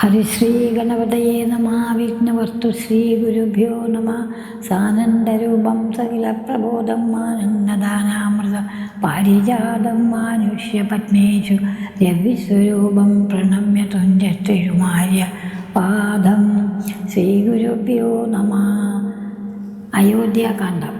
ഹരിശ്രീ ഗണപതയേ നമ വിഘ്നവസ്തു ശ്രീഗുരുഭ്യോ നമ. സാനന്ദരൂപം സകിലപ്രബോധം മാനന്ദദാനാമൃത പാരിജാതം മാനുഷ്യപത്മേഷു രവിസ്വരൂപം പ്രണമ്യ തുഞ്ചത്തിരുമാര്യ പാദം ശ്രീഗുരുഭ്യോ നമ. അയോധ്യാകാന്ഡം.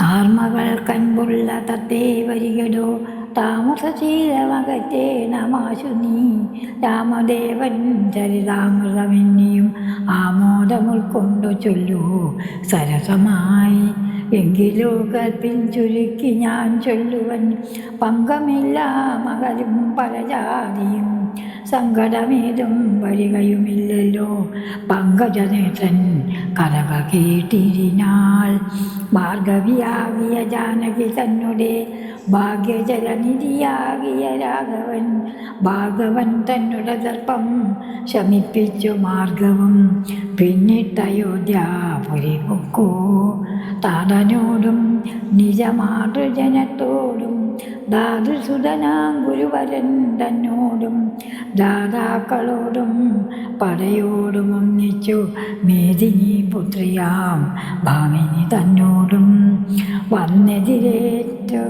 ആർമകൾ കൺപുള്ള തത്തേ വരികടോ താമസശീലമകറ്റേ നമാശു നീ രാമദേവൻ ചരിതാമൃതമെന്നിയും ആമോദമുൾക്കൊണ്ടു ചൊല്ലൂ. സരസമായി എങ്കിലോ കൽപ്പിൽ ചുരുക്കി ഞാൻ ചൊല്ലുവൻ. പങ്കമില്ല മകരും പലജാതിയും സങ്കടമേതും വരികയുമില്ലല്ലോ. പങ്കജനേത്രൻ കഥക കേട്ടിരിനാൾ. ഭാർഗവിയാകിയ ജാനകി തന്നെ ഭാഗ്യജലനിധിയാകിയ രാഘവൻ ഭാഗവൻ തന്നുടെ ദർപ്പം ശമിപ്പിച്ചു മാർഗവും. പിന്നിട്ടയോധ്യാപുരി പൊക്കോ താതനോടും നിജമാതൃജനത്തോടും ദാതൃസുതനാം ഗുരുവരൻ തന്നോടും ദാതാക്കളോടും പടയോടും ഒന്നിച്ചു മേദിനി പുത്രിയാം ഭാമിനി തന്നോടും വന്നെതിരേറ്റു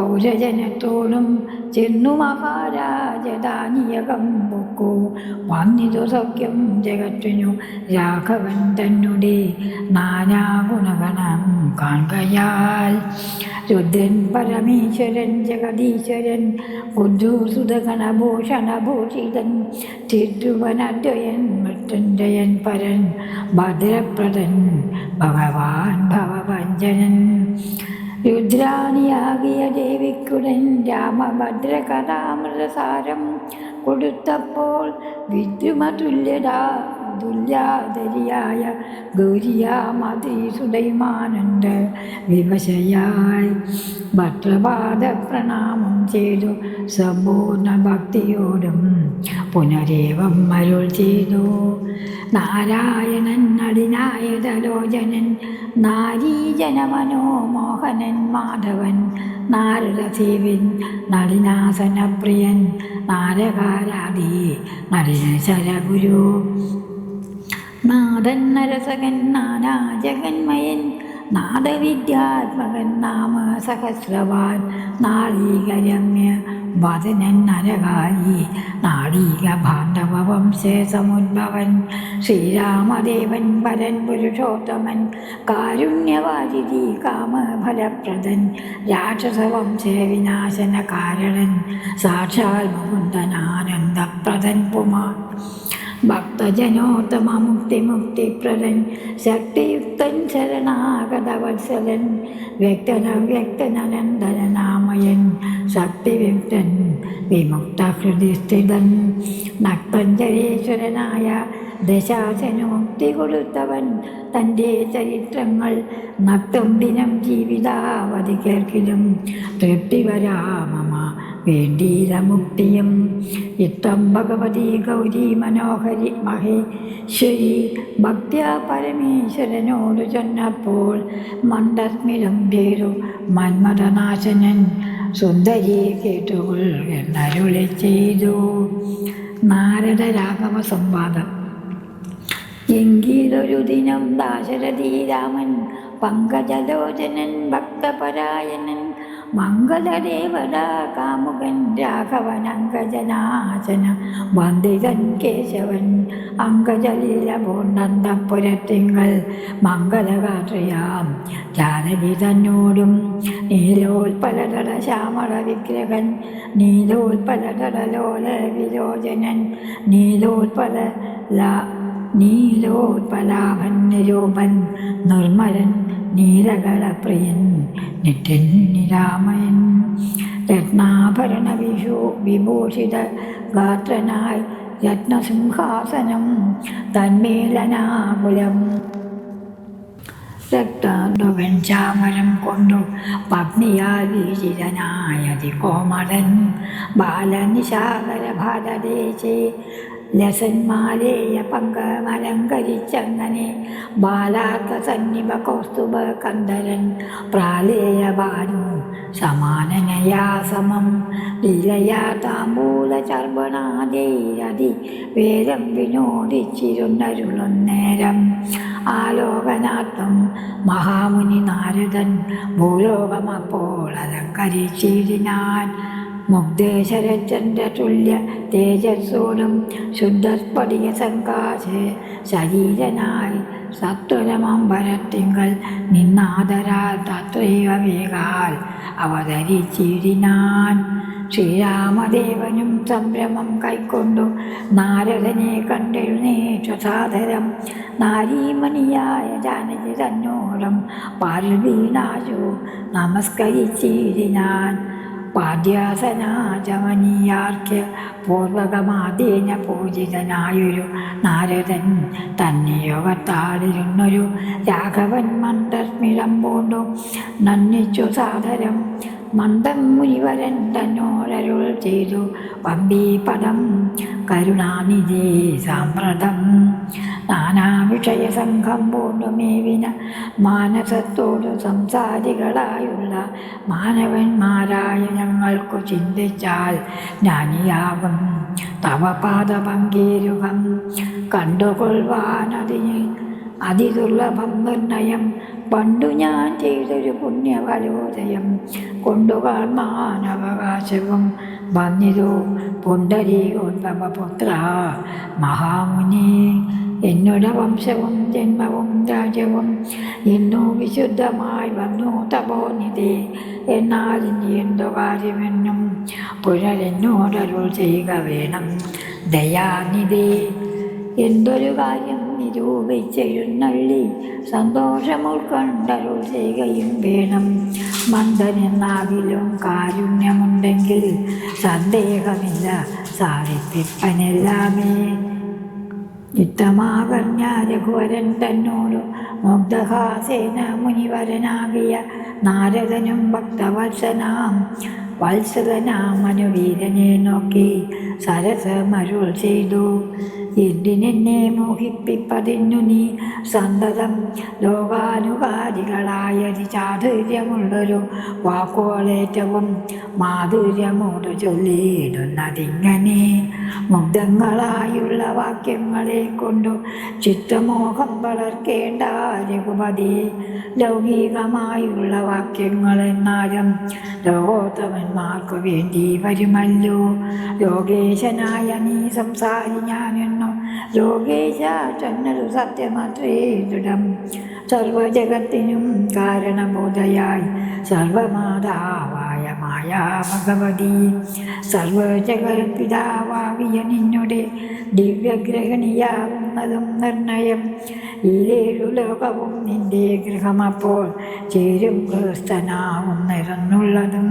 പൗരജനത്തോടും ചെന്നു മഹാരാജധാനിയകം പൊക്കു. വന്നിതു സൗഖ്യം ജഗത്തിനു രാഘവൻ തന്നെ നാനാഗുണഗണം കാണുകയാൽ. രുദ്രൻ പരമേശ്വരൻ ജഗദീശ്വരൻ ബുദ്ധൂസുതഗണഭൂഷണഭൂഷിതൻ തിരുവനദ്വയൻ മൃത്യുഞ്ജയൻ പരൻ ഭദ്രപ്രദൻ ഭഗവാൻ ഭവഭഞ്ജനൻ. രുദ്രാണിയാകിയ ദേവിക്കുടൻ രാമഭദ്രകഥാമൃതസാരം കൊടുത്തപ്പോൾ വിദ്രുമതുല്യതാ തുല്യാതരിയായ ഗൗരിയാമതിസുദൈമാനന്ദ വിവശയായി ഭദ്രപാദ പ്രണാമം ചെയ്തു സമ്പൂർണ ഭക്തിയോടും പുനരേവം അരുൾ ചെയ്തു. നാരായണൻ നടിനായതലോചനൻ നാരീജനമനോമോഹനൻ മാധവൻ നാരദസേവിൻ നളിനാസനപ്രിയൻ നാരകാരാധി നടിനശരഗുരു നാഥൻ നരസകൻ നാനാജഗന്മയൻ നാദവിദ്യാത്മകൻ നാമ സഹസ്രവാൻ നാളീകരമ്യ വദനൻ നരകാരി നാളീക ബാന്ധവ വംശേ സമുദ്ഭവൻ ശ്രീരാമദേവൻ പരൻ പുരുഷോത്തമൻ കാരുണ്യവാരിധി കാമഫലപ്രദൻ രാക്ഷസവംശേ വിനാശന കാരണൻ സാക്ഷാൽ മുകുന്ദനാനന്ദപ്രദൻ പുമാൻ. ഭക്തജനോത്തമ മുക്തിമുക്തിപ്രദൻ ശക്തിയുക്തൻ ശരണാഗതവത്സലൻ വ്യക്തന വ്യക്തനനന്ദനാമയൻ ശക്തിവിമുക്തൻ വിമുക്ത ഹൃദിസ്ഥിതൻ നക്തഞ്ജലേശ്വരനായ ദശാസനമുക്തി കൊടുത്തവൻ തന്റെ ചരിത്രങ്ങൾ നക്തം ദിനം ജീവിതാവധി കേൾക്കിലും തൃപ്തി വരാമമ വേണ്ടീല മുക്തിയും ഇത്തം ഭഗവതി ഗൗരി മനോഹരി മഹേശ്വരി ഭക്ത പരമേശ്വരനോട് ചെന്നപ്പോൾ മന്ദസ്മിതം പേരു മന്മഥനാശനൻ സുന്ദരി കേട്ടുകൾ എന്നരുളി ചെയ്തു. നാരദ രാഘവ സംവാദം. എങ്കിലൊരു ദിനം ദാശരഥി രാമൻ പങ്കജലോചനൻ ഭക്തപരായണൻ മംഗളദേവത കാമുകൻ രാഘവൻ അങ്കജനാശന വന്ദിതൻ കേശവൻ അങ്കജലീലപൂർണന്തപുരത്തിങ്കൾ മംഗളഗാത്രയാം ജാനകി തന്നോടും നീലോൽപലതട ശ്യാമള വിഗ്രഹൻ നീലോൽപലതട ലോല വിലോചനൻ നീലോൽപല നീലോത്പലാഭൻ നിരൂപൻ നിർമ്മലൻ നീലകളപ്രിയൻ നിത്യൻ നിരാമയൻ രത്നാഭരണ വിഷു വിഭൂഷിത ഗാത്രനായി രത്നസിംഹാസനം തന്മേലനാകുലം രക്താന്തവൻ ചാമരം കൊണ്ടു പത്നിയാൽ വീചിതനായതി കോമളൻ. ബാലനിശാകര ഭാരതേശേ ലസന്മാലേയ പങ്കമലങ്കരിച്ചങ്ങനെ ബാലാർത്ഥ സന്നിപ കൗസ്തുഭ കന്ദരൻ പ്രാലേയ ഭാനു സമാനനയാ സമം. ലീലയാ താമ്പൂലചർവണാദേരതി വേദം വിനോദിച്ചിരുന്നരുളുന്നേരം. ആലോകനാഥം മഹാമുനി നാരദൻ ഭൂലോകമപ്പോൾ അലങ്കരിച്ചിരിനാൻ മുഗ്ധേശ്വരച്ചന്ദ്ര തുല്യ തേജസ്സോടും ശുദ്ധസ്ഫടിക സംകാശെ ശരീരനായി സത്വരമമ്പരത്തിങ്കൽ നിന്നാദരാൽ തത്രൈവ വേഗാൽ അവതരിച്ചിടിനാൻ. ശ്രീരാമദേവനും സംരമം കൈക്കൊണ്ടു നാരദനെ കണ്ടെഴുന്നേറ്റു സാധരം നാരീമണിയായ ജാനകി തന്നോളം പാരിൽ നമസ്കരിച്ചിരിഞ്ഞാൻ പാദ്യാസനാചമനീയാർക്ക് പൂർവകമാതീന പൂജിതനായൊരു നാരദൻ തന്നെ യോഗത്താളിരുന്നൊരു രാഘവൻ മന്ദസ്മിതം പൂണ്ടു. നന്ദിച്ചു സാദരം. മന്ദം മുനിവരൻ തന്നോരരുൾ ചെയ്തു. പമ്പീപദം കരുണാനിധി സാമ്പ്രതം നാനാവിഷയ സംഘം പൂണ്ടുമേവിന മാനസത്തോടു സംസാരികളായുള്ള മാനവന്മാരായ ഞങ്ങൾക്കു ചിന്തിച്ചാൽ ജ്ഞാനിയാകും. തവ പാദപങ്കീരുകം കണ്ടുകൊള്ളുവാനതിന് അതിദുർലഭം നിർണയം പണ്ടു ഞാൻ ചെയ്തൊരു പുണ്യവലോദയം. കൊണ്ടുകാൺമാനവകാശവും വന്നിതു പുണ്ടരീകോദ്ഭവപുത്ര മഹാമുനി എന്നുടെ വംശവും ജന്മവും രാജ്യവും ഇന്നു വിശുദ്ധമായി വന്നു തപോനിധി എന്നാൽ ഇനി എന്തു കാര്യമെന്നും പുഴരെന്നോടരുൾ ചെയ്യുക വേണം. ദയാനിധി എന്തൊരു കാര്യം നിരൂപിച്ചെഴുന്നള്ളി. സന്തോഷം ഉൾക്കൊണ്ടരുൾ ചെയ്യുകയും വേണം. മന്ദനെന്നാകിലും കാരുണ്യമുണ്ടെങ്കിൽ സന്ദേഹമില്ല. സാധിപ്പിപ്പനെല്ലാമേ. യുദ്ധമാകർഞ്ഞ രഘുവരൻ തന്നോടു മുഗ്ധഹാസേന മുനിവരനാകിയ നാരദനും ഭക്തവത്സനാം. വത്സലനാം മനുവീരനെ നോക്കി സരസമരുൾ ചെയ്തു. എന്തിനെന്നെ മോഹിപ്പിപ്പതിന്നു നീ? സന്തതം ലോകാനുകാരികളായ ചാതുര്യമുള്ളൊരു വാക്കുകളേറ്റവും മാധുര്യമോട് ചൊല്ലിയിടുന്നതിങ്ങനെ മുഗ്ധങ്ങളായുള്ള വാക്യങ്ങളെ കൊണ്ടു ചിത്രമോഹം വളർക്കേണ്ട രഘുപതി. ലൗകികമായുള്ള വാക്യങ്ങൾ എന്നാലും ലോകോത്തമന്മാർക്കു വേണ്ടി വരുമല്ലോ. യോഗേശനായ നീ സംസാരി ഞാനെന്നു യോഗേശ ചന്നതു സത്യമത്രേ ദൃഢം. സർവജഗത്തിനും കാരണബോധയായി. സർവമാതാവായ മായാ ഭഗവതി സർവജഗത്പിതാവാകിയ നിന്നുടെ ദിവ്യഗ്രഹണിയാകുന്നതും നിർണയം. ഈരേഴു ലോകവും നിന്റെ ഗൃഹമപ്പോൾ ചേരും ഗൃഹസ്ഥനാവുന്നിരുന്നുള്ളതും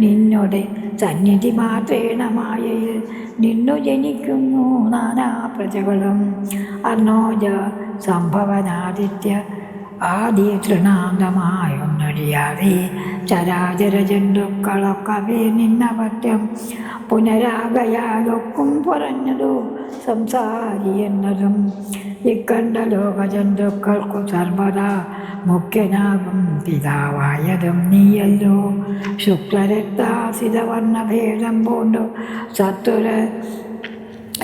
നിന്നുടെ സന്നിധി മാത്രേണമായ നിന്നു ജനിക്കുന്നു നാനാ പ്രജകളും. അർണോജ സംഭവനാദിത്യ ആദി തൃണാന്തമായൊന്നൊഴിയാതെ ചരാചര നിന്ന നിന്നപത്യം പുനരാകയാലൊക്കും പറഞ്ഞതു സംസാരി എന്നതും ഇക്കണ്ട ലോകജന്തുക്കൾക്കു സർവദാ മുഖ്യനാകും പിതാവായതും നീയല്ലോ. ശുക്ലരക്താസിതവർണഭേദം പൂണ്ടു. സത്വര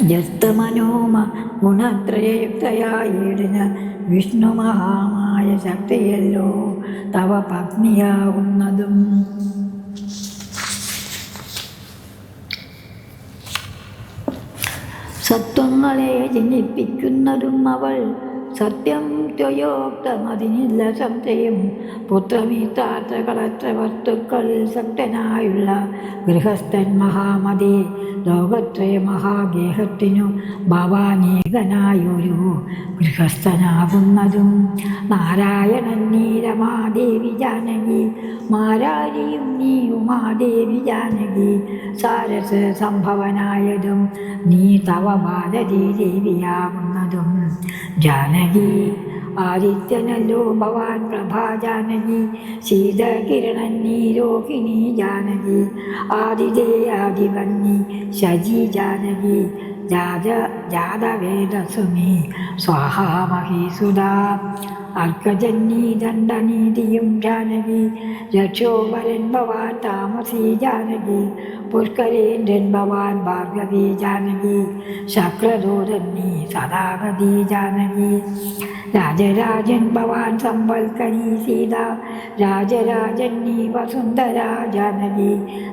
ജസ്തമനോമ ഗുണത്രയയുക്തയായിടിന് വിഷ്ണു മഹാമായ ശക്തിയല്ലോ തവ പത്നിയാകുന്നതും സത്വങ്ങളെ ജനിപ്പിക്കുന്നതും അവൾ സത്യം ത്വയോക്തമതിനില്ല സംശയം പുത്രമിത്താത്രകളത്ര വസ്തുക്കളിൽ ശക്തനായുള്ള ഗൃഹസ്ഥൻ മഹാമതി ലോകത്രയ മഹാഗേഹത്തിനു ഭവാനീകനായൊരു ഗൃഹസ്ഥനാകുന്നതും നാരായണൻ നീരമാദേവി ജാനകി മാരാരിയും നീ ഉമാദേവി ജാനകി. സാരസ് സംഭവനായതും നീ തവ ഭാരതീ ദേവിയാകുന്നതും. ജാനകി ആദിത്യനല്ലോ ഭവാൻ പ്രഭാജാനകി ശീതകിരണൻ നീ രോഹിണി ജാനകി ആദിതേ ആദിവന്നി ശജി ജാനകി ജാത ജാതവേദസുമി സ്വാഹാമഹീസുധാ അർക്കജന്യീ ദണ്ഡനീതിയും ജാനകി രക്ഷോപരൻ ഭവാൻ താമസീ ജാനകി പുഷ്കരേന്ദ്രൻ ഭവാൻ ഭാർഗവീ ജാനകി ശക്രദൂതൻ നീ സദാഗതി ജാനകി രാജരാജൻ ഭവാൻ സമ്പൽക്കരി സീത രാജരാജൻ നീ വസുന്ധര ജാനകി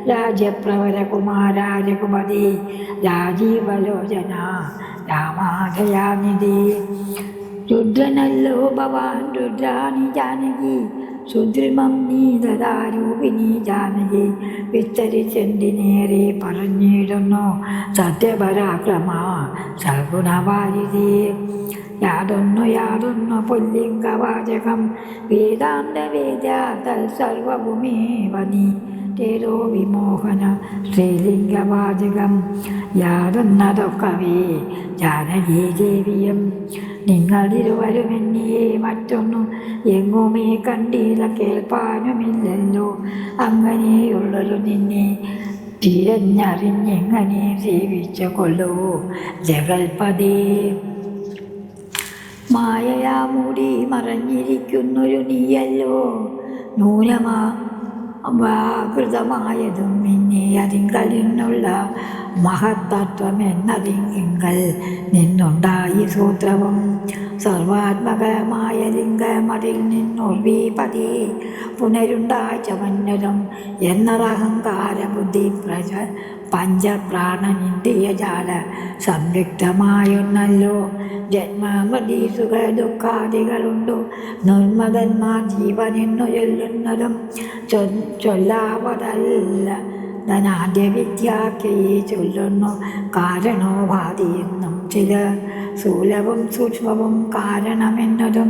രാജപ്രവരകുമാര രഘുപതി രാജീവലോചന രാമാധയാനിധി രുദ്രനല്ലോ ഭവാൻ രുദ്രാണി ജാനകി സുദ്രിമം നീ ദദാരൂപിണി ജാനകി വിസ്തരിച്ചെന്തിനേറെ പറഞ്ഞിടുന്നു. സത്യപരാക്രമ സഗുണവാരിതി യാതൊന്നു യാതൊന്നു പുല്ലിംഗവാചകം. വേദാന്ത വേദ തത്സർവഭൂമേവ നീ. തേരോ വിമോഹന ശ്രീലിംഗവാചകം യാതൊന്നതൊക്കവേ ജാനകീ ദേവിയും നിങ്ങളിരുവരും എന്നെയെ മറ്റൊന്നും എങ്ങുമേ കണ്ടില്ല കേൾപ്പാനുമില്ലല്ലോ. അങ്ങനെയുള്ളൊരു നിന്നെ തിരഞ്ഞറിഞ്ഞെങ്ങനെ സേവിച്ച കൊല്ലോ ജഗൽപതേ മായയാ മൂടി മറഞ്ഞിരിക്കുന്നൊരു നീയല്ലോ. നൂനമാ വ്യാകൃതമായതും പിന്നെ നിന്നുള്ള മഹത്തത്വം എന്നതിങ്കൽ നിന്നുണ്ടായി സൂത്രവും സർവാത്മകമായ ലിംഗമതിൽ നിന്നുർവീപതി പുനരുണ്ടാച്ചവന്നതും എന്നറഹങ്കാര ബുദ്ധി പ്രജ പഞ്ചപ്രാണനിന്ദ്രിയജാല സംയുക്തമായൊന്നല്ലോ. ജന്മമൃതി സുഖ ദുഃഖാദികളുണ്ടു നിർമ്മതന്മാർ ജീവനെന്നു ചൊല്ലുന്നതും ചൊല്ലാവതല്ല. ധനാദ്യ വിദ്യാക്കയെ ചൊല്ലുന്നു കാരണോപാധി എന്നും ചില സ്ഥൂലവും സൂക്ഷ്മവും കാരണമെന്നതും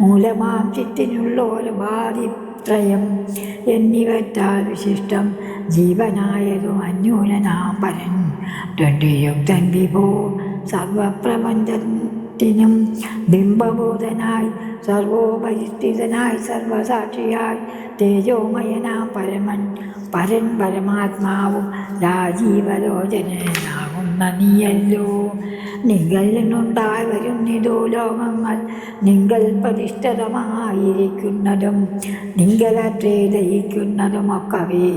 മൂലമാം ചിത്തിനുള്ള ഒരു ബാധിത്രയം എന്നിവറ്റാൽ വിശിഷ്ടം ജീവനായതും അന്യൂനനാം പരൻ യുക്തൻ വിഭോ സർവപ്രപഞ്ചത്തിനും ബിംബബോധനായി സർവോപരിസ്ഥിതനായി സർവസാക്ഷിയായി തേജോമയനാം പരമൻ പരൻ പരമാത്മാവും രാജീവലോചനാകുന്ന നീയല്ലോ. നിങ്ങൾ നിന്നുണ്ടായി വരുന്നിതോ ലോകങ്ങൾ നിങ്ങൾ പ്രതിഷ്ഠിതമായിരിക്കുന്നതും നിങ്ങളത്രേ ദയിക്കുന്നതുമൊക്കവേ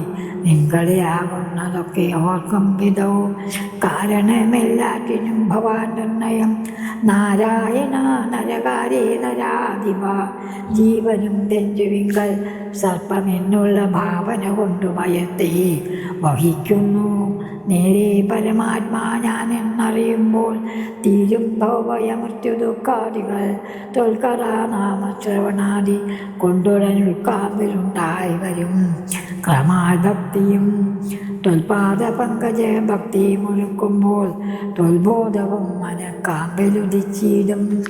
നിങ്ങളെ ആകുന്നതൊക്കെ ഓർക്കും വിധവും. കാരണമെല്ലാറ്റിനും ഭവാൻ നിർണയം. നാരായണ നരകാരേ നരാധിപ ജീവനും തെഞ്ചുവിങ്കൽ സർപ്പമെന്നുള്ള ഭാവന കൊണ്ട് ഭയത്തെ വഹിക്കുന്നു. നേരെ പരമാത്മാ ഞാൻ എന്നറിയുമ്പോൾ തീരും ഭവയമൃത്യു ദുഃഖാദികൾ തൊൽക്കറ നാമശ്രവണാദി കൊണ്ടുടൻ ഉൾക്കാമ്പിലുണ്ടായി വരും. ക്രമാഭക്തിയും തൊൽപാദ പങ്കജ ഭക്തി മുഴുക്കുമ്പോൾ തൊൽബോധവും മനക്കാമ്പിലുദിച്ചിടും.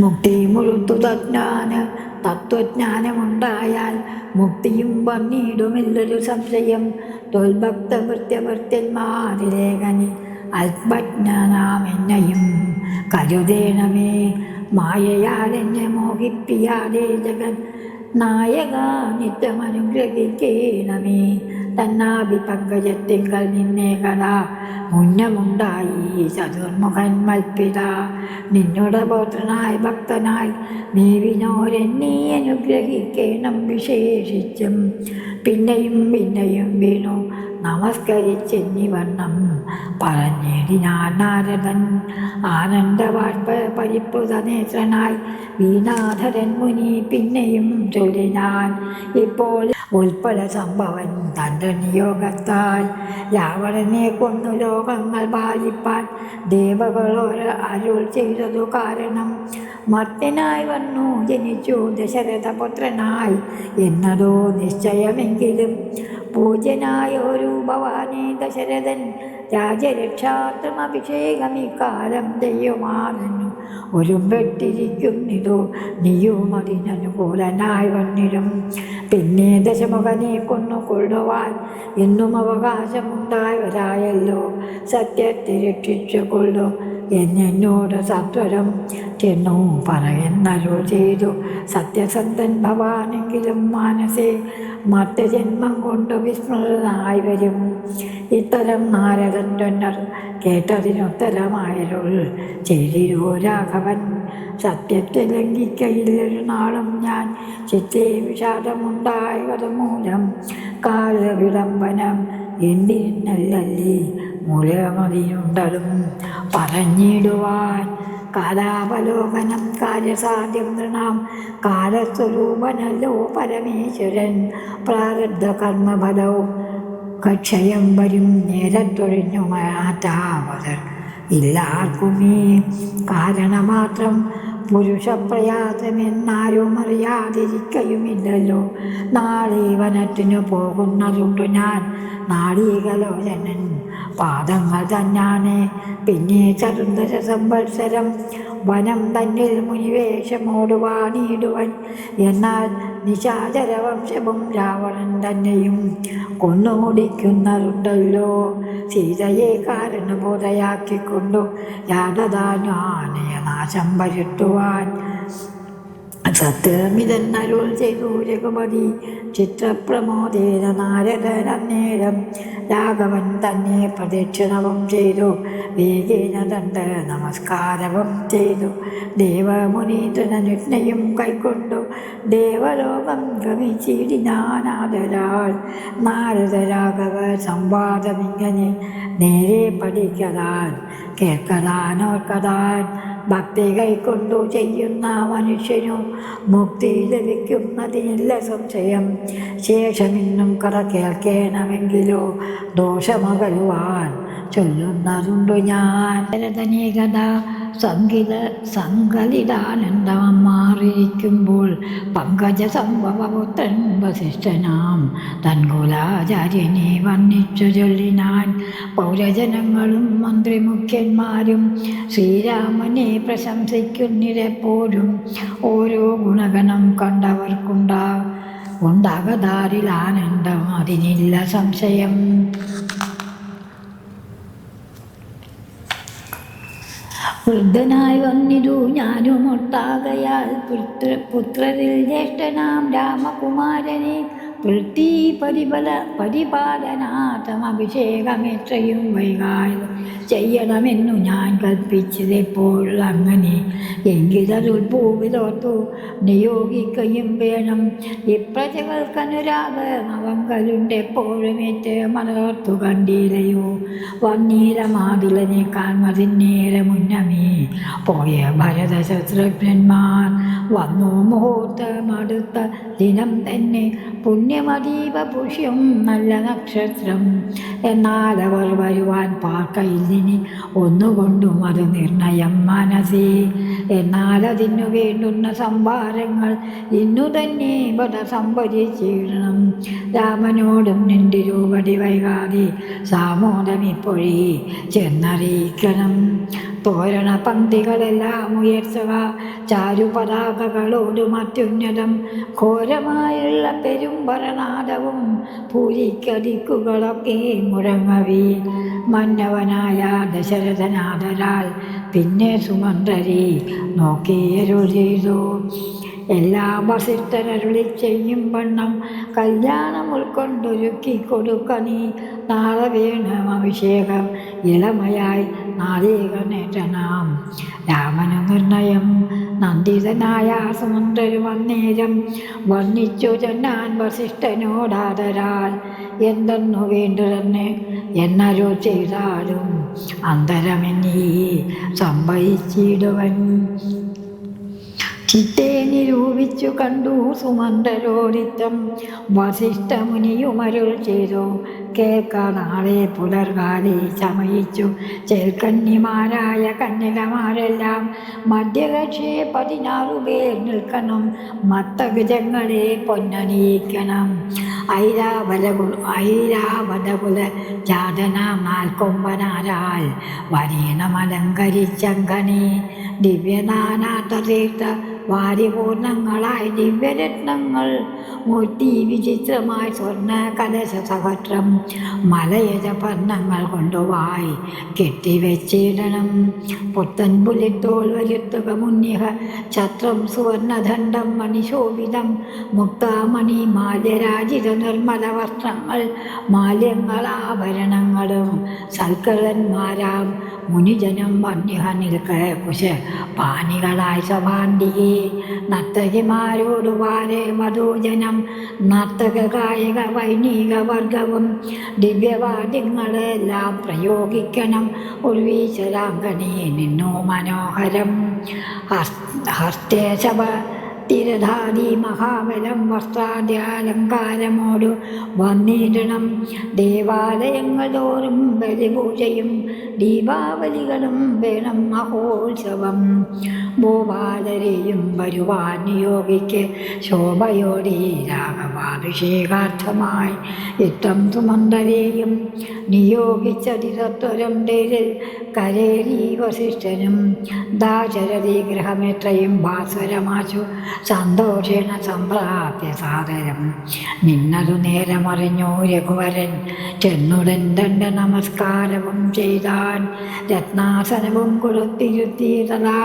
മുക്തി മുഴുത്തു തജ്ഞാന തത്വജ്ഞാനമുണ്ടായാൽ മുക്തിയും വന്നിടുമില്ലൊരു സംശയം. തൊൽഭക്ത ഭൃത്യഭൃത്യന്മാരിലേഖനി അല്പജ്ഞാനാമെന്നെയും കരുതേണമേ. മായയാലെന്നെ മോഹിപ്പിയാതെ ജഗൻ നായക നിത്യമനുഗ്രഹിക്കേണമേ തന്നാഭി പങ്കജത്തിങ്കൽ നിന്നെ കഥ മുന്നമുണ്ടായി ചതുർമുഖൻ മൽപ്പിത നിന്നുടെ പോത്രനായി ഭക്തനായി നീ വിനോരെന്നീ അനുഗ്രഹിക്കണം വിശേഷിച്ചും. പിന്നെയും പിന്നെയും വീണു നമസ്കരിച്ചെന്നിവണ്ണം പറഞ്ഞിടിനാൻ നാരദൻ. ആനന്ദവാഷ്പ പരിപ്ലുത നേത്രനായി വീണാധരൻ മുനി പിന്നെയും ചൊല്ലിനാൻ ഇപ്പോൾ ഉൾപ്പല സംഭവൻ തന്റെ നിയോഗത്താൽ രാവണനെ കൊന്നു ലോകങ്ങൾ പാലിപ്പാൻ. ദേവകളോട് അരുൾ ചെയ്തതു കാരണം മർത്തനായി വന്നു. ജനിച്ചു ദശരഥപുത്രനായി. എന്നതോ നിശ്ചയമെങ്കിലും പൂജ്യനായ ഒരു ഭവാനെ ദശരഥൻ രാജരക്ഷാർത്ഥം അഭിഷേകമിക്കാലം ദൈവമാകുന്നു ഒരുമ്പെട്ടിരിക്കുന്നിതോ നീയും അതിനനുകൂലനായി വന്നിരും പിന്നെ ദശമുഖനെ കൊന്നു കൊള്ളുവാൻ എന്നും അവകാശമുണ്ടായവരായല്ലോ. സത്യത്തെ രക്ഷിച്ചു കൊള്ളു എന്നോട് സത്വരം ചെന്നു പറയുന്നരുൾ ചെയ്തു. സത്യസന്ധൻ ഭവാനെങ്കിലും മാനസേ മറ്റ് ജന്മം കൊണ്ട് വിസ്മൃതനായി വരും. ഇത്തരം നാരദന്റൊന്നർ കേട്ടതിനുത്തരമായരുൾ ചെയ്തിരുവോ രാഘവൻ. സത്യത്തെ ലംഘിക്കയില്ലൊരു നാളും ഞാൻ ചിത്തേ വിഷാദമുണ്ടായത് മൂലം കാലവിളംബനം എന്തിനല്ലല്ലേ മൂലമതിയുണ്ടതും പറഞ്ഞിടുവാൻ കാലാവലോകനം കാര്യസാധ്യം നൃണാം കാലസ്വരൂപനല്ലോ പരമേശ്വരൻ. പ്രാരബ്ധ കർമ്മഫലവും കക്ഷയം വരും നേരത്തൊഴിഞ്ഞു മാറ്റാവതർ ഇല്ലാർക്കുമേ. കാരണമാത്രം പുരുഷപ്രയാസമെന്നാരും അറിയാതിരിക്കയുമില്ലല്ലോ നാളെ വനത്തിനു പോകുന്നതുണ്ട് ഞാൻ. നാളീകലോചനൻ പാദങ്ങൾ തന്നാണ്. പിന്നെ ചതുന്ദര സംവത്സരം വനം തന്നിൽ മുനിവേഷമോടുവാണിയിടുവൻ എന്നാൽ നിശാചര വംശവും രാവണൻ തന്നെയും കൊന്നുമുടിക്കുന്നതുണ്ടല്ലോ. സീതയെ കാരണബോധയാക്കിക്കൊണ്ടു യാതദാനാനയ നാശം വരുത്തുവാൻ സത്യമിതെന്നരുൾ ചെയ്തു രഘുപതി. ചിത്രപ്രമോദേന നാരദനേരം രാഘവൻ തന്നെ പ്രദക്ഷിണവും ചെയ്തു. വേഗേന ദണ്ഡ നമസ്കാരവും ചെയ്തു. ദേവമുനീന്ദ്രനുജ്ഞയും കൈക്കൊണ്ടു. ദേവലോകം ഗമിച്ചിടിനാനാദരാൾ നാരദ രാഘവ സംവാദമിങ്ങനെ നേരെ പഠിക്കതാൻ കേൾക്കതാനോർക്കതാൻ ഭക്തി കൈക്കൊണ്ടു ചെയ്യുന്ന മനുഷ്യനു മുക്തി ലഭിക്കുന്നതിനില്ല സംശയം. ശേഷമിന്നും കഥ കേൾക്കണമെങ്കിലോ ദോഷമകലുവാൻ ചൊല്ലുന്നതുണ്ടു ഞാൻ. ഭരതനേകഥ സംഗീത സങ്കലിതാനന്ദം മാറിയിരിക്കുമ്പോൾ പങ്കജ സംഭവപുത്രൻ വസിഷ്ഠനാം. തൻകുലാചാര്യനെ വർണിച്ചു ചൊല്ലിനാൻ പൗരജനങ്ങളും മന്ത്രിമുഖ്യന്മാരും ശ്രീരാമനെ പ്രശംസിക്കുന്നിരെപ്പോഴും ഓരോ ഗുണഗണം കണ്ടവർക്കുണ്ടാ ഉണ്ടാകതാരിൽ ആനന്ദം. അതിനില്ല സംശയം. വൃദ്ധനായി വന്നിരു. ഞാനും ഒട്ടാകയാൽ പുത്ര പുത്രരിൽ ജ്യേഷ്ഠനാം രാമകുമാരനെ വൃത്തി പരിബല പരിപാലനാഥം അഭിഷേകമെത്രയും വൈകാതെ ചെയ്യണമെന്നു ഞാൻ കൽപ്പിച്ചതെപ്പോൾ അങ്ങനെ. എങ്കിലതുൽ ഭൂവിലോർത്തു നിയോഗിക്കുകയും വേണം. ഇപ്രജകൾക്കനുരാഗമവങ്കലുണ്ട് എപ്പോഴും ഏറ്റവും മലർത്തു കണ്ടീലയോ വന്നീരമാതിലനെ കാൺമതിന്നേരെ മുന്നമേ പോയ ഭരതശത്രുഘ്നന്മാർ വന്നു മുഹൂർത്തമടുത്ത ദിനം തന്നെ പുണ്യമതീവ പുഷ്യം നല്ല നക്ഷത്രം. എന്നാൽ അവർ വരുവാൻ പാർക്കയില്ലിനി ഒന്നുകൊണ്ടും അത് നിർണയം മനസ്സേ. എന്നാൽ അതിനു വേണ്ടുന്ന സംഭാരങ്ങൾ ഇന്നു തന്നെ ഇവിടെ സംഭരിച്ചിടണം. രാമനോടും നിന്റെ രൂപടി വൈകാതെ സാമോദമിപ്പോഴേ ചെന്നറിയിക്കണം. തോരണ പന്തികളെല്ലാം ഉയർത്തുക. ചാരുപതാകകളോടും അത്യുന്നതം. ഘോരമായുള്ള പെരുമ്പറനാദവും പൂരിക്കടിക്കുകളൊക്കെ മുഴങ്ങവി. മന്നവനായ ദശരഥനാഥരാൽ പിന്നെ സുമന്ത്രരി നോക്കിയരുൾ എല്ലാം വസിഷ്ഠനരുളി ചെയ്യും വണ്ണം. കല്യാണം ഉൾക്കൊണ്ടൊരുക്കി കൊടുക്ക നീ. നാളെ വേണം അഭിഷേകം. ഇളമയായി നാളീകനേറ്റനാം രാമനു നിർണയം. നന്ദിതനായ സുന്ദരു വന്നേരം വർണിച്ചു ചെന്നാൻ വസിഷ്ഠനോടാദരാൽ എന്തെന്നു വേണ്ടതെന്ന് എന്നരോ ചെയ്താലും അന്തരമെന്നീ സംഭവിച്ചിടുവൻ. ചിത്തെ നിരൂപിച്ചു കണ്ടു സുമന്തരോടിത്തം വസിഷ്ഠമുനിയുമരുൾ ചെയ്തു. കേൾക്ക നാളെ പുലർകാലി ചമയിച്ചു ചേൽക്കന്യമാരായ കന്യകമാരെല്ലാം മധ്യകക്ഷിയെ പതിനാറു പേർ നിൽക്കണം. മത്തഗജങ്ങളെ പൊന്നണിയിക്കണം. ഐരാവലകുല ഐരാവതകുല ജാതന നാൽക്കൊമ്പനാരാൽ വരീണമലങ്കരിച്ചങ്കണി ദിവ്യനാനാഥതീർത്ഥ വാരിപൂർണങ്ങളായി ദിവ്യരത്നങ്ങൾ. മൂർത്തി വിചിത്രമായി സ്വർണ കലശ സഹസ്രം മലയജ പർണങ്ങൾ കൊണ്ടുവായി കെട്ടിവെച്ചിടണം. പുത്തൻ പുലിത്തോൾ വരുത്തുക മുന്നിഹ ഛത്രം സുവർണദണ്ഡം മണിശോഭിതം മുക്താമണി മാല്യരാജിത നിർമ്മല വസ്ത്രങ്ങൾ മാല്യങ്ങളാഭരണങ്ങളും സൽക്കരന്മാരാം മുനിജനം വന്യഹ നിൽക്കേ കുശ പാനികളായി സഭാന്തിയെ നർത്തകിമാരോട് വാരെ മധുജനം നർത്തക കായിക വൈനിക വർഗവും ദിവ്യവാദ്യങ്ങളെല്ലാം പ്രയോഗിക്കണം. ഉർവീശ്വരാങ്കണി നിന്നു മനോഹരം. ഹസ്തേശവ തിരധാതി മഹാബലം വസ്ത്രാദ്യാലങ്കാരമോടു വന്നിടണം. ദേവാലയങ്ങൾ തോറും ബലിപൂജയും ദീപാവലികളും വേണം മഹോത്സവം. ഭൂപാലരെയും വരുവാൻ യോഗിക്ക് ശോഭയോടെ രാഘവാഭിഷേകാർത്ഥമായി യുദ്ധം നിയോഗിച്ച നിയോഗിച്ചതിരത്വരം തേരിൽ കരേരി വസിഷ്ഠനും ദാശരഥി ഗൃഹമെത്രയും ഭാസ്വരമാശു സന്തോഷേണ സംപ്രാപ്യ സാദരം നിന്നതു നേരമറിഞ്ഞു രഘുവരൻ ചെന്നുടൻ ദണ്ഡ നമസ്കാരവും ചെയ്താൻ രത്നാസനവും കൊടുത്തിരുത്തിയതാ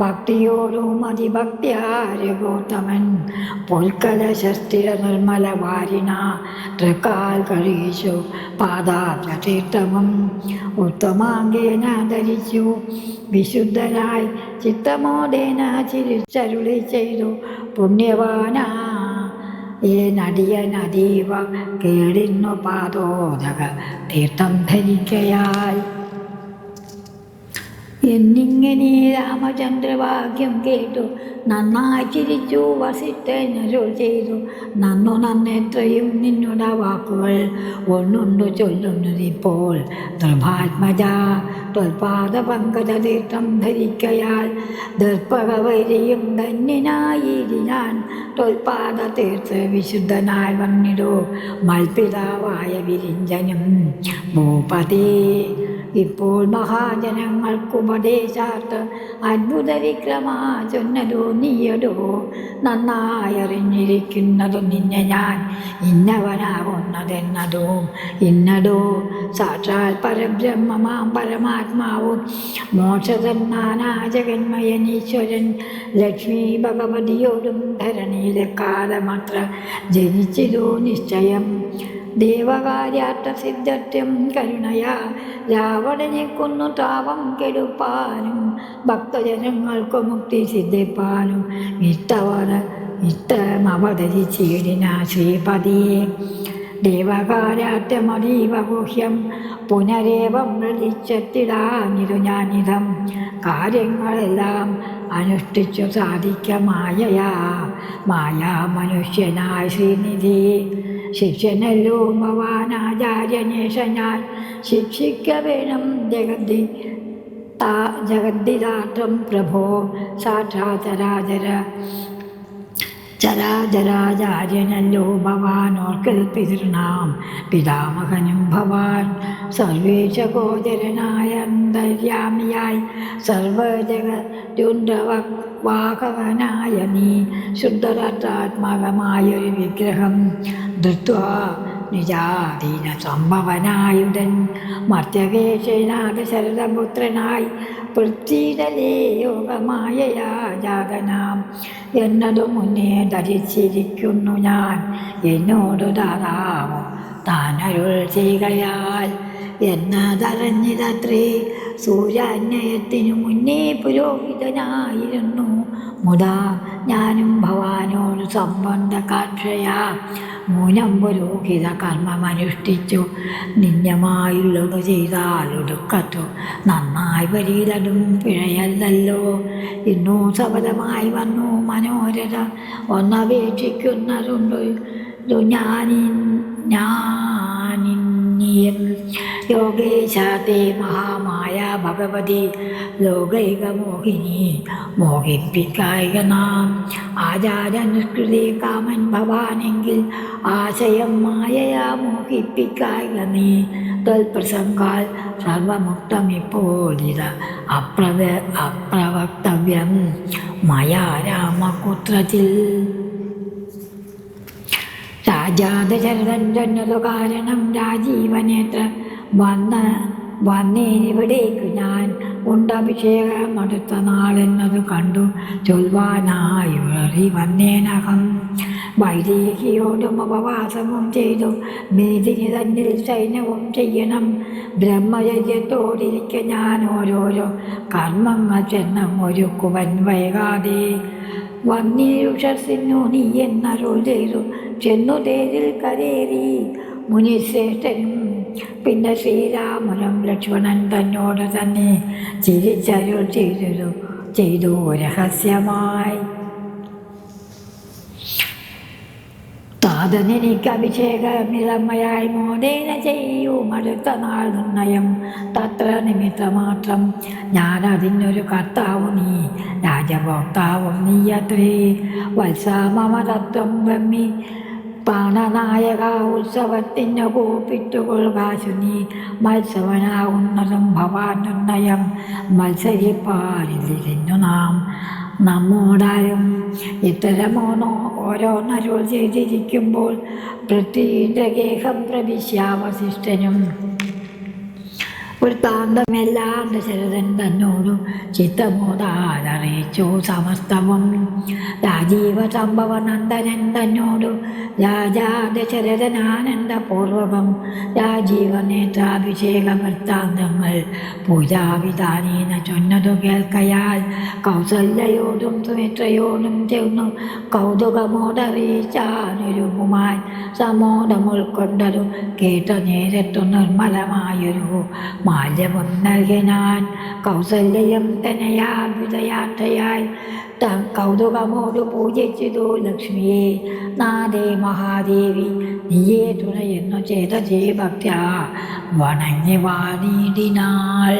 ഭക്തിയോടും അതിഭക്തി ഭക്തിയോടും അതിഭക്തിയാരഗോത്തമൻ പൊൽക്കലശസ്ഥിര നിർമ്മല വാരിണ തൃക്കാൽ കഴിച്ചു പാദാബ്ജ തീർത്ഥവും ഉത്തമാംഗേന ധരിച്ചു. വിശുദ്ധരായി ചിത്തമോദേന ചിരിച്ചരുളി ചെയ്തു പുണ്യവാന. ഏ നടിയനതീവ കേടിന്നു പാതോദക തീർത്ഥം ധരിക്കയാൽ എന്നിങ്ങനെ രാമചന്ദ്രവാക്യം കേട്ടു. നന്നായി ചിരിച്ചു വസിഷ്ഠനരുൾ ചെയ്തു. നന്നു നന്നെത്രയും നിന്നുടെ വാക്കുകൾ. ഒന്നുണ്ടു ചൊല്ലുന്നതിപ്പോൾ. ദൃഭാത്മജ പങ്കജ തീർത്ഥം ധരിക്കയാൽ ദർപ്പകവരിയും ധന്യനായിരിയാൻ ത്വൽപാദ തീർത്ഥ വിശുദ്ധനായി വന്നിടൂ. മൽപിതാവായ വിരിഞ്ചനും ഭൂപതേ ഇപ്പോൾ മഹാജനങ്ങൾക്കുപദേശാർത്ത് അത്ഭുത വിക്രമാ ചൊന്നതോ നീയടോ നന്നായി അറിഞ്ഞിരിക്കുന്നതു നിന്നെ ഞാൻ ഇന്നവനാകുന്നതെന്നതും ഇന്നതോ സാക്ഷാൽ പരബ്രഹ്മമാം പരമാത്മാവും ജഗന്മയനീശ്വരൻ ലക്ഷ്മി ഭഗവതിയോടും ധരണിയിലെ കാലമത്ര ജനിച്ചിതോ നിശ്ചയം ദേവകാര്യാർത്ഥ സിദ്ധത്വം കരുണയാ. രാവണനെ കൊന്നു താപം കെടുപ്പാനും ഭക്തജനങ്ങൾക്ക് മുക്തി സിദ്ധിപ്പാനും. ഇഷ്ടവന ചീടിന ശ്രീപതിയെ. ദേവകാരാറ്റമതീവഗുഹ്യം ഗുഹ്യം പുനരേവം വിളിച്ചെത്തിടാനിരു ഞാനിതം. കാര്യങ്ങളെല്ലാം അനുഷ്ഠിച്ചു സാധിക്കമായയാ മായാ മനുഷ്യനായ ശ്രീനിധി. ശിഷ്യനല്ലോ ഭവാനാചാര്യനേഷ ഞാൻ ശിക്ഷിക്ക വേണം ജഗതി. താ ജഗദ്ദിതാർത്ഥം പ്രഭോ സാക്ഷാചരാചര ചരാചരാചാര്യനല്ലോ ഭവാനോർക്കൽ പിതൃണാം പിതാമഹനും ഭവാൻ സർവേശഗോചരനായ അന്തര്യാമിയായി. സർവജഗരുണ്ടവ വാഹവനായ നീ ശുദ്ധരത്രാത്മകമായൊരു വിഗ്രഹം. ധൃത്വാ നിജാധീന സംഭവനായുടൻ മർത്യവേഷനാഥ ശരതപുത്രനായി പൃഥ്വീതലേ യോഗമായയാ ജാതനാം. എന്നതു മുന്നേ ധരിച്ചിരിക്കുന്നു ഞാൻ. എന്നോടു ദാതാവോ താനരുൾ ചെയ്യുകയാൽ എന്നതറിഞ്ഞിതത്രേ സൂര്യാന്വയത്തിനു മുന്നേ പുരോഹിതനായിരുന്നു. മുതാ ഞാനും ഭവാനോട് സംബന്ധ കാക്ഷയാ മൂലം പുരോഹിത കർമ്മമനുഷ്ഠിച്ചു. നിന്യമായുള്ളത് ചെയ്താൽ ഒടുക്കത്തു നന്നായി വരീതടും പിഴയല്ലല്ലോ. ഇന്നോ സബലമായി വന്നു മനോരഥ ഒന്നപേക്ഷിക്കുന്നതുണ്ട്. ഇതു യോഗേശാത്തെ മഹാമായ ഭഗവതി ലോകൈകമോഹിനി മോഹിപ്പിക്കായിക നാം. ആചാരനുഷ്കൃതി കാമൻ ഭവാനെങ്കിൽ ആശയം മായയാ മോഹിപ്പിക്കായിക നീ. തൽപ്രസംഗാൽ സർവമുക്തമിപ്പോഴിത അപ്രവ അപ്രവക്തവ്യം. മയാ രാമകുത്രത്തിൽ ചെന്നതു കാരണം രാജീവനേത്ര. വന്ന് വന്നേനിവിടേക്കു ഞാൻ ഉണ്ടഭിഷേകം അടുത്ത നാളെന്നത് കണ്ടു. ചൊൽവാനായുഴറി വന്നേനകം. വൈദേഹിയോടും ഉപവാസവും ചെയ്തു. മേദിനി തന്നിൽ സൈന്യവും ചെയ്യണം. ബ്രഹ്മചര്യത്തോടിരിക്കെ ഞാൻ ഓരോരോ കർമ്മങ്ങൾ ചെന്നും ഒരുക്കുവൻ വൈകാതെ വന്നീരുഷസിനു നീ എന്നരുൾ ചെയ്തു. ചെന്നു തേരിൽ കരേറി മുനിശ്രേഷ്ഠനും പിന്നെ ശ്രീരാമനും ലക്ഷ്മണൻ തന്നോട് തന്നെ ചിരിച്ചരുൾ ചെയ്തു. ചെയ്തു രഹസ്യമായി താതനെനിക്ക് അഭിഷേകമിളമയായി മോദേന ചെയ്യും അടുത്ത നാൾ നിർണയം. തത്ര നിമിത്തമാത്രം ഞാൻ അതിനൊരു കർത്താവ് നീ രാജഭോക്താവും നീയത്രേ. അത്രേ വത്സമതത്വം തത്വം ബ്രഹ്മി പ്രാണനായക ഉത്സവത്തിന് കൂപ്പിട്ടുകൊള്ളുകാശു നീ മത്സവനാകുന്നതും ഭവാനുന്നയം. നിർണയം മത്സരിപ്പാരിലിരുന്നു നാം. നമ്മോടാരും ഇത്തരമോനോ ഓരോന്നരുൾ ചെയ്തിരിക്കുമ്പോൾ പൃഥ്വീന്റെ ഗേഹം പ്രവിശ്യാവശിഷ്ടനും വൃത്താന്തമെല്ലാം ദശരഥൻ തന്നോടു ചിത്തമോദാലറിയിച്ചു സമസ്തവും രാജീവ സംഭവ നന്ദനൻ തന്നോടു രാജാ ദശരഥനാനന്ദപൂർവകം രാജീവ നേത്രാഭിഷേക വൃത്താന്തങ്ങൾ പൂജാവിധാനീന ചൊന്നതു കേൾക്കയാൽ കൗസല്യയോടും സുമിത്രയോടും ചേർന്നു കൗതുകമോടറിയിച്ചാനൊരുമുമാൻ സമോദം ഉൾക്കൊണ്ടതു കേട്ട നേരത്തു നിർമ്മലമായൊരു മാല്യവും നൽകിനാൻ കൗസല്യം തനയാ വിജയാത്രയായി താൻ കൗതുകമോട് പൂജിച്ചിതു ലക്ഷ്മിയെ. നാദേ മഹാദേവി നീയേ തുണയെന്നു ചെയ്ത ഭക്ത്യ വണങ്ങി വാണിടിനാൾ